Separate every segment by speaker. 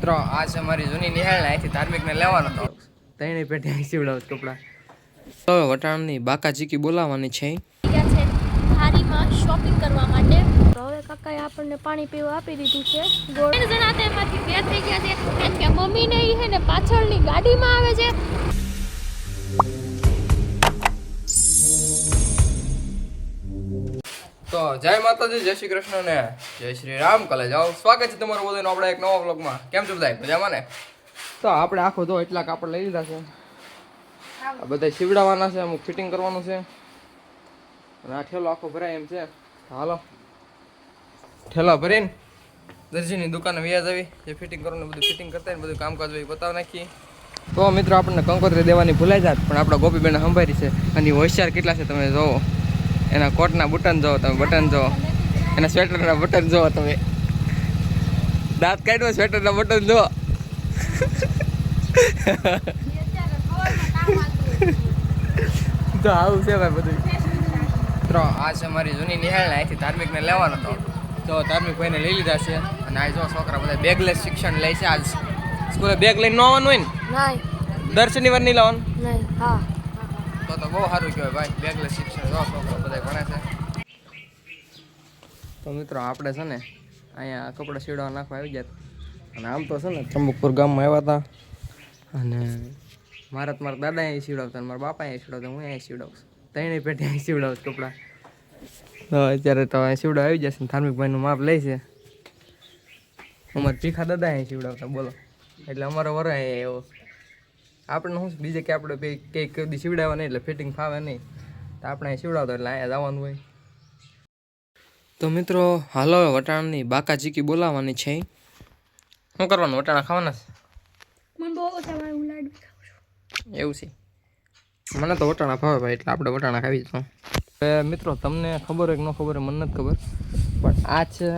Speaker 1: મિત્રો આ છે મારી જૂની નિહાળ અહીંથી ધાર્મિકને લેવાનો હતો. તેણે પેટે અહીં સીવડાવું કપડા. તો વટાણની બાકા ચીકી બોલાવવાની છે.
Speaker 2: હારીમાં શોપિંગ કરવા માટે. તો હવે કાકાએ આપણને પાણી પીવા આપી દીધું છે. ગોળ જણા તેમાંથી બે થઈ ગયા છે. કે મમ્મીને એ છે ને પાછળની ગાડીમાં આવે છે.
Speaker 1: જય માતાજી, જય શ્રી કૃષ્ણ ને જય શ્રી રામ કલે જાઓ સ્વાગત છે તમારું બધાનું આપણે એક નવા વ્લોગમાં. કેમ છો બધા મજામાં ને? તો આપણે આખો તો એટલા કાપડ લઈ લીધા છે. આ બધા સીવડાવવાના છે, અમુક ફિટિંગ કરવાનું છે. અને આ ઠેલો આખો ભરાય એમ છે. હાલો. ઠેલા ભરીને દરજીની દુકાને વ્યાજ આવી. જે ફિટિંગ કરવાનું બધું ફિટિંગ કરતા ને બધું કામકાજ હોય બતાવી નાખીએ. તો મિત્રો, આપણને કંકોત્રી દેવાની ભૂલાઈ જાત, પણ આપણા ગોપીબેન સંભાળી છે. અને હોશિયાર કેટલા છે તમે જોવો. એના કોટના બટન જોવો તમે બટન જોવો. એના સ્વેટરના બટન જોવો તમે. દાંત કાઢ્યો સ્વેટરના બટન જોવો. તો આવું છે ભાઈ બધું. મિત્રો આ છે મારી જૂની નિહાળને અહીંથી ધાર્મિકને લેવાનો હતો તો ધાર્મિક ભાઈને લઈ લીધા છે. અને આ જો છોકરા બધા બેગલેસ શિક્ષણ લે છે. આજ સ્કૂલે બેગ લઈને ન આવવાનું હોય ને? દર શનિવાર નહીં લાવવાનું
Speaker 2: હા.
Speaker 1: તો તો બહુ સારું કહેવાય ભાઈ. બેગલેસ શિક્ષણ જો છોકરો બધા ભણે છે. તો મિત્રો આપણે છે ને અહીંયા કપડાં સીવડાવવા નાખવા આવી ગયા અને આમ તો છે ને ત્રંબકપુર ગામમાં આવ્યા હતા. અને મારા તો મારા દાદા અહીં સીવડાવતા મારા બાપા અહીં સીવડાવતા, હું અહીં સીવડાવું ત્રણેય પેટે અહીં સીવડાવું કપડાં. તો અત્યારે તો અહીં સીવડાવ આવી જશે ને ધાર્મિક ભાઈનું માપ લે છે. અમારા ભીખા દાદા અહીં સીવડાવતા, બોલો. એટલે અમારો વરો એવો. આપણે શું બીજે કે આપણે કંઈક કદી સીવડાવવા નહીં એટલે ફિટિંગ ફાવે નહીં. તો આપણે સીવડાવતો એટલે અહીંયા જવાનું હોય. તો મિત્રો હાલો હવે વટાણાની બાકા ચીકી બોલાવવાની છે. શું કરવાનું વટાણા ખાવાના
Speaker 2: મને બહુ હું લાડુ
Speaker 1: છે. એવું છે. મને તો વટાણા ભાવે ભાઈ એટલે આપણે વટાણા ખાવી જશું મિત્રો તમને ખબર હોય કે ન ખબર હોય મને નથી ખબર. પણ આ છે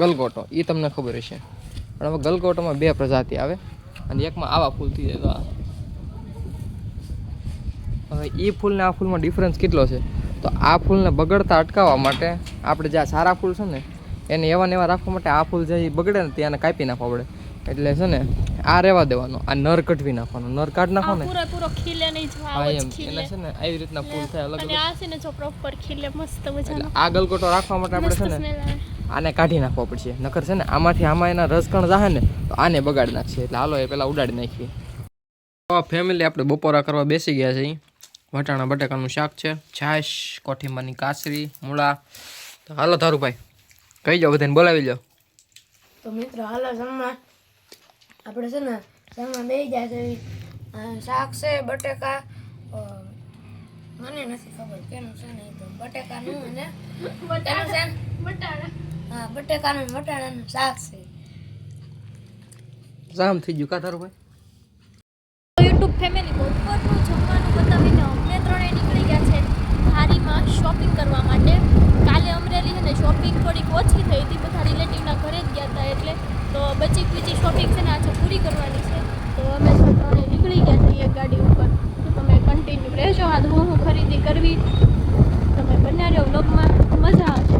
Speaker 1: ગલગોટો એ તમને ખબર હશે. પણ હવે ગલગોટોમાં બે પ્રજાતિ આવે અને એકમાં આવા ફૂલ થઈ જાય તો આ. હવે એ ફૂલ ને આ ફૂલમાં ડિફરન્સ કેટલો છે? તો આ ફૂલને બગડતા અટકાવવા માટે આપણે જ્યાં સારા ફૂલ છે ને એને એવા ને એવા રાખવા માટે આ ફૂલ જે બગડે ને તેને કાપી નાખવા પડે. એટલે છે ને આ રહેવા દેવાનો આ નર કટવી નાખવાનો નર કાઢ નાખો ને.
Speaker 2: પૂરો પૂરો ખીલે નહીં જો
Speaker 1: હા
Speaker 2: આવો
Speaker 1: એમ
Speaker 2: ખીલે.
Speaker 1: છે ને આવી રીતના ફૂલ થાય અલગ
Speaker 2: અને
Speaker 1: અલગ.
Speaker 2: આ છે ને જો પ્રોપર ખીલે મસ્ત
Speaker 1: એટલે
Speaker 2: મજાનો
Speaker 1: આ ગલગોટો રાખવા માટે આપણે છે ને આને કાઢી નાખવો પડશે. નકર છે ને આમાંથી આમાં એના રસકણ જાહે ને તો આને બગાડી નાખશે. એટલે હાલો એ પહેલાં ઉડાડી નાખીએ. ફેમિલી આપણે બપોરા કરવા બેસી ગયા છે વટાણા બટાકાનું શાક છે છાશ કોઠીંબાની કાસરી મૂળા. તો હાલો ભાઈ કહી જાઓ બધાને બોલાવી લો
Speaker 3: તો મિત્રો હાલો જમવા. આપણે છે ને જમવા બે જાય છે. શાક છે બટેકા મને નથી ખબર કેનું છે ને તો. બટેકાનું અને
Speaker 2: બટાણા
Speaker 3: હા બટેકાનું વટાણાનું શાક છે.
Speaker 1: જામ થઈ ગયું કા ભાઈ
Speaker 2: યુટ્યુબ ફેમિલી બપોરનું જમવાનું બતાવીને અમને ત્રણે નીકળી ગયા છે હારીમાં શોપિંગ કરવા માટે. કાલે અમરેલી છે ને શોપિંગ થોડીક ઓછી થઈ હતી. બધા રિલેટિવના ઘરે જ ગયા હતા એટલે તો બચી બીજી શોપિંગ છે ને આજે પૂરી કરવાની છે. તો અમે ત્રણે નીકળી ગયા છીએ ગાડી ઉપર. તો તમે કન્ટિન્યુ રહેજો. આ હું હું ખરીદી કરવી. તમે બન્યા રહ્યો વ્લોગમાં મજા આવશે.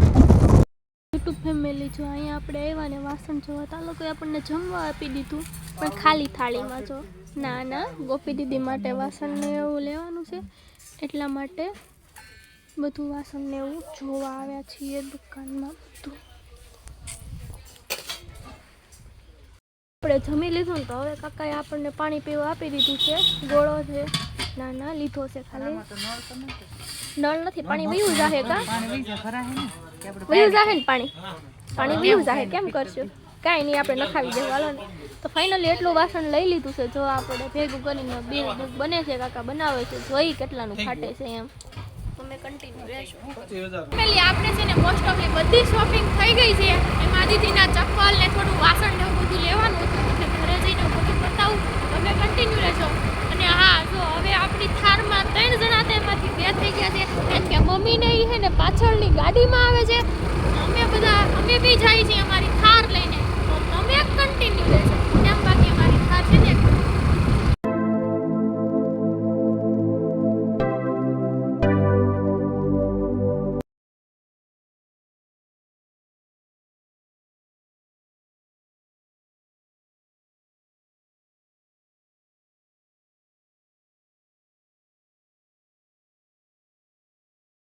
Speaker 2: યુટ્યુબ ફેમિલી જો અહીંયા આપણે આવ્યા ને વાસણ જોવા તો આ લોકોએ આપણને જમવા આપી દીધું. પણ ખાલી થાળીમાં જો. ના ના, ગોપી દીદી માટે વાસણ ને એવું લેવાનું છે. એટલા માટે બધું વાસણ ને એવું જોવા આવ્યા છીએ દુકાનમાં બધું. આપણે જમી લીધું ને તો હવે કાકાએ આપણને પાણી પીવા આપી દીધું છે. ગોળો છે. ના ના લીધો છે ખાલી. નળ નથી પાણી વયું જાહે કા? વયું જાહે ને? પાણી પાણી? વયું જાહે કેમ કરશું? કાંઈ નહીં આપણે નખાવી દેવું. હાલો ને. તો ફાઇનલી એટલું વાસણ લઈ લીધું છે. જો આપણે ભેગું કરીને બે બને છે કાકા બનાવે છે. જોઈ કેટલાનું ફાટે છે એમ. તમે કન્ટિન્યુ રહેશો. ફેમિલી આપણે છે ને મોસ્ટ ઓફલી બધી શોપિંગ થઈ ગઈ છે. એમાં દીદીના ચપ્પલ ને થોડું વાસણ ને બધું લેવાનું હતું. એટલે ઘરે જઈને બધું બતાવું. તમે કન્ટિન્યુ રહેશો અને હા જો હવે આપણી થારમાં ત્રણ જણા તેમાંથી બે થઈ ગયા છે. કારણ કે મમ્મીને એ છે ને પાછળની ગાડીમાં આવે છે. અમે બધા અમે બી જાય છીએ અમારી થાર લઈને. તો તમે કન્ટિન્યુ